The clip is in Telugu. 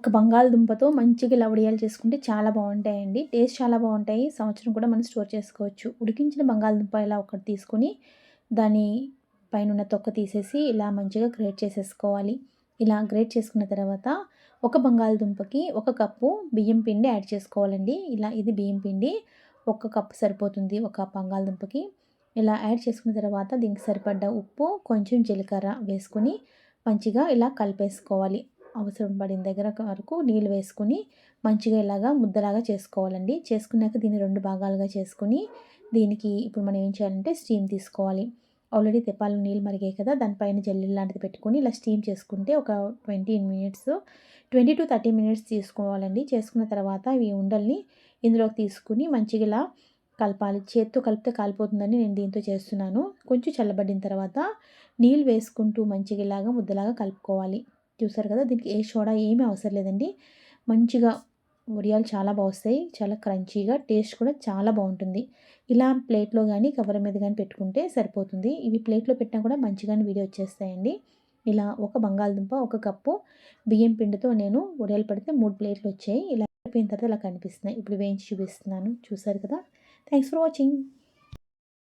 ఒక బంగాళదుంపతో మంచిగా ఇలా వడియాలు చేసుకుంటే చాలా బాగుంటాయండి. టేస్ట్ చాలా బాగుంటాయి. సంవత్సరం కూడా మనం స్టోర్ చేసుకోవచ్చు. ఉడికించిన బంగాళదుంప ఇలా ఒకటి తీసుకొని దాని పైన ఉన్న తొక్క తీసేసి ఇలా మంచిగా గ్రేట్ చేసేసుకోవాలి. ఇలా గ్రేట్ చేసుకున్న తర్వాత ఒక బంగాళదుంపకి ఒక కప్పు బియ్యం పిండి యాడ్ చేసుకోవాలండి. ఇలా ఇది బియ్యం పిండి ఒక కప్పు సరిపోతుంది ఒక బంగాళదుంపకి. ఇలా యాడ్ చేసుకున్న తర్వాత దీనికి సరిపడ్డ ఉప్పు కొంచెం జీలకర్ర వేసుకొని మంచిగా ఇలా కలిపేసుకోవాలి. అవసరం పడిన దగ్గర వరకు నీళ్ళు వేసుకుని మంచిగా ఇలాగా ముద్దలాగా చేసుకోవాలండి. చేసుకున్నాక దీన్ని రెండు భాగాలుగా చేసుకుని దీనికి ఇప్పుడు మనం ఏం చేయాలంటే స్టీమ్ తీసుకోవాలి. ఆల్రెడీ తెప్పాలు నీళ్ళు మరిగాయి కదా దానిపైన జల్లి లాంటిది పెట్టుకొని ఇలా స్టీమ్ చేసుకుంటే ఒక twenty minutes twenty to thirty minutes తీసుకోవాలండి. చేసుకున్న తర్వాత ఈ ఉండల్ని ఇందులోకి తీసుకుని మంచిగా ఇలా కలపాలి. చేత్తో కలిపితే కాలిపోతుందని నేను దీంతో చేస్తున్నాను. కొంచెం చల్లబడిన తర్వాత నీళ్ళు వేసుకుంటూ మంచిగా ఇలాగా ముద్దలాగా కలుపుకోవాలి. చూసారు కదా దీనికి ఏ సోడా ఏమీ అవసరం లేదండి. మంచిగా వడియాలు చాలా బాగుస్తాయి చాలా క్రంచీగా టేస్ట్ కూడా చాలా బాగుంటుంది. ఇలా ప్లేట్లో కానీ కవర్ మీద కానీ పెట్టుకుంటే సరిపోతుంది. ఇవి ప్లేట్లో పెట్టినా కూడా మంచిగానే వీడియో వచ్చేస్తాయండి. ఇలా ఒక బంగాళదుంప ఒక కప్పు బియ్యం పిండితో నేను వడియాలు పెడితే మూడు ప్లేట్లు వచ్చాయి. ఇలా అయిపోయిన తర్వాత ఇలా కనిపిస్తున్నాయి. ఇప్పుడు వేయించి చూపిస్తున్నాను. చూసారు కదా? Thanks for watching